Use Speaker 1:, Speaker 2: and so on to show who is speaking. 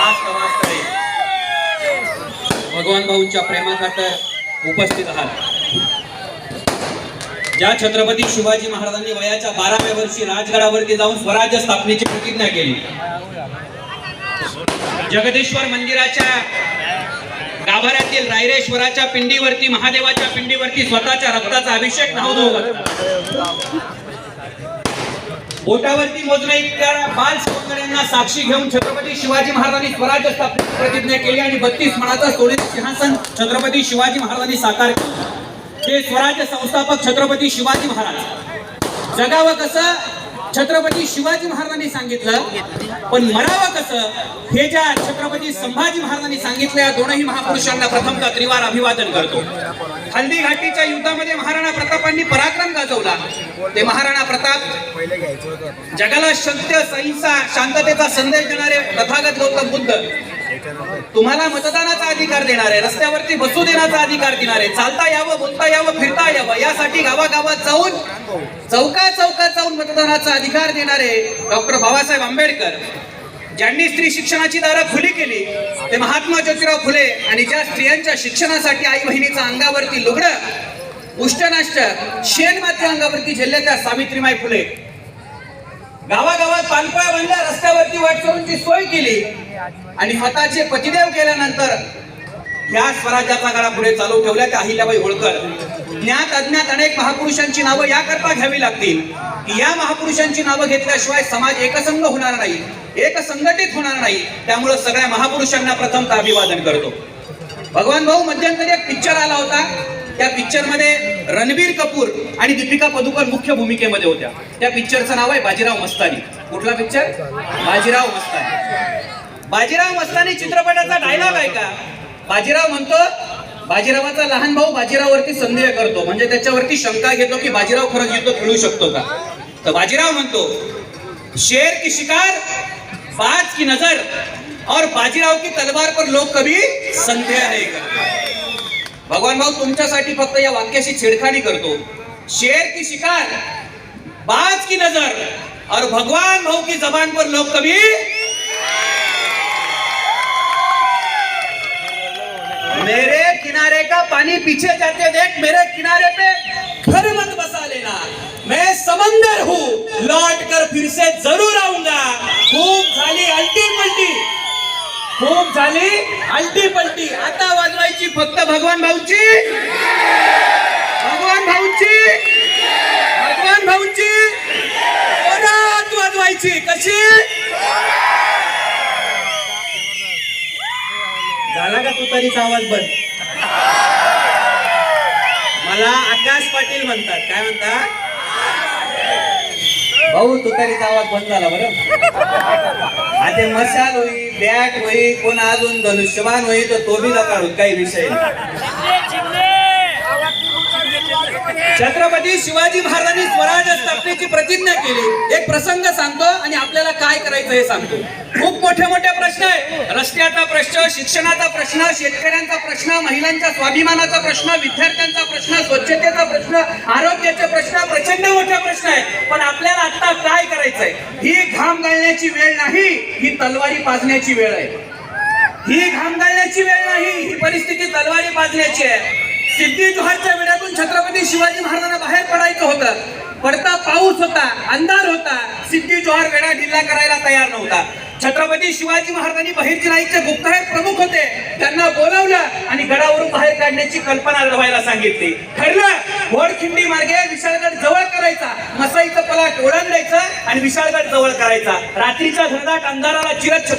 Speaker 1: याच भगवान भाऊंच्या प्रेमाखातर उपस्थित आहात. ज्या छत्रपती शिवाजी महाराजांनी वयाच्या बाराव्या वर्षी राजगडावरती जाऊन स्वराज्य स्थापनेची प्रतिज्ञा केली. जगदेश्वर मंदिराच्या गाभाऱ्यातील रायरेश्वराच्या पिंडीवरती महादेवाच्या पिंडीवरती स्वतःच्या रक्ताचा अभिषेक नाव पोटावरती मोजण्या इतक्या बाल सवंगड्यांना साक्षी घेऊन छत्रपती शिवाजी महाराजांनी स्वराज्य स्थापनेची प्रतिज्ञा केली आणि बत्तीस मनाचा सोनेरी सिंहासन छत्रपती शिवाजी महाराजांनी साकार केलं. ते स्वराज्य संस्थापक छत्रपती शिवाजी महाराज. जगावं कसं? छत्रपती शिवाजी महाराजांनी सांगितलं पण मरावं कसं? हे ज्या छत्रपती संभाजी महाराजांनी सांगितलं या दोनही महापुरुषांना प्रथमचा त्रिवार अभिवादन करतो. हल्दी घाटीच्या युद्धामध्ये महाराणा प्रतापांनी पराक्रम गाजवला. ते महाराणा प्रताप जगाला सत्य सहिंसा शांततेचा संदेश देणारे तथागत गौतम बुद्ध तुम्हाला मतदानाचा अधिकार देणारे रस्त्यावरती बसू देण्याचा अधिकार देणारे चालता यावं बोलता यावं फिरता यावं यासाठी गावागावात जाऊन चौका चौकात जाऊन मतदानाचा अधिकार देणारे डॉक्टर बाबासाहेब आंबेडकर. ज्यांनी स्त्री शिक्षणाची दारं खुली केली ते महात्मा ज्योतिराव फुले आणि ज्या स्त्रियांच्या शिक्षणासाठी आई बहिणीचा अंगावरती लुगडं उष्टनाष्ट शेण माती अंगावरती झेलल्या त्या सावित्रीमाई फुले. गावागावात पानपळ्या बांधल्या रस्त्यावरती वाट करूनची सोय केली. आणि स्वतःचे पतिदेव केल्यानंतर या स्वराज्याचा गळा पुढे चालू ठेवल्या त्या अहिल्याबाई होळकर. ज्ञात अज्ञात अनेक महापुरुषांची नावं याकरता घ्यावी लागतील. की या महापुरुषांची नावं घेतल्याशिवाय समाज एकसंघ होणार नाही एक संघटित होणार नाही. त्यामुळे सगळ्या महापुरुषांना प्रथमतः अभिवादन करतो. भगवान भाऊ मध्यंतरी एक पिक्चर आला होता. त्या पिक्चरमध्ये रणबीर कपूर आणि दीपिका पदुकोण मुख्य भूमिकेमध्ये होत्या. त्या पिक्चरचं नाव आहे बाजीराव मस्तानी. कुठला पिक्चर बाजीराव मस्तानी. बाजीराव मस्तानी चित्रपटाचा डायलॉग आहे का? बाजीराव म्हणतो बाजीरावाचा लहान भाऊ बाजीरावरती संदेह करतो. म्हणजे त्याच्यावरती शंका घेतो की बाजीराव खरंच युद्ध खेळू शकतो का? तर बाजीराव म्हणतो शेर की शिकार बाज की नजर और बाजीराव की तलवार पर लोग कभी संदेह नहीं करते. भगवान भाऊ तुमच्यासाठी फक्त या वाक्याशी छेडखानी करतो. शेर की शिकार बाज की नजर और भगवान भाऊ की जबान पर लोग कभी मेरे किनारे का पानी पीछे जाते देख मेरे किनारे पे घर मत बसा लेना। मैं समंदर हूँ लौट कर फिर से जरूर आऊंगा। खूप झाली अल्टी पलटी खूप झाली अल्टी पलटी आता वाजवायची फक्त भगवान भाऊची? भगवान भाऊची? भगवान भाऊची? परत वाजवायची. कशी? झाला का तुतारीचा आवाज बंद? मला आकाश पाटील म्हणतात. काय म्हणतात? भाऊ तुतारीचा आवाज बंद झाला बरं आता मशाल होई बॅट होई कोण अजून धनुष्यबाण होई तर तो बी नका काही विषय नाही. छत्रपती शिवाजी महाराजांनी स्वराज्य स्थापनेची प्रतिज्ञा केली. एक प्रसंग सांगतो आणि आपल्याला काय करायचं हे सांगतो. खूप मोठे मोठे प्रश्न आहे. रस्त्याचा प्रश्न शिक्षणाचा प्रश्न शेतकऱ्यांचा प्रश्न महिलांच्या स्वाभिमानाचा प्रश्न विद्यार्थ्यांचा प्रश्न स्वच्छतेचा प्रश्न आरोग्याचे प्रश्न प्रचंड मोठे प्रश्न आहे पण आपल्याला आता काय करायचंय? ही घाम घालण्याची वेळ नाही ही तलवारी पाजण्याची वेळ आहे. ही घाम घालण्याची वेळ नाही ही परिस्थिती तलवारी पाजण्याची आहे. सिद्धी जोहरच्या वेळातून छत्रपती शिवाजी महाराजांना बाहेर पडायचं होतं. पडता पाऊस होता अंधार होता. सिद्धी जोहर वेळा ढिल्ला करायला तयार नव्हता. छत्रपती शिवाजी महाराजांनी बहिर्जी नाईकचे गुप्तहेर प्रमुख होते. त्यांना बोलावलं आणि गडावरून बाहेर काढण्याची कल्पना लढवायला सांगितली. ठरलं घोडखिंडी मार्गे विशाळगड जवळ करायचा. मसाईचा पलाट ओळंगायचं आणि विशाळगड जवळ करायचा. रात्रीच्या घरदाट अंधाराला चिरत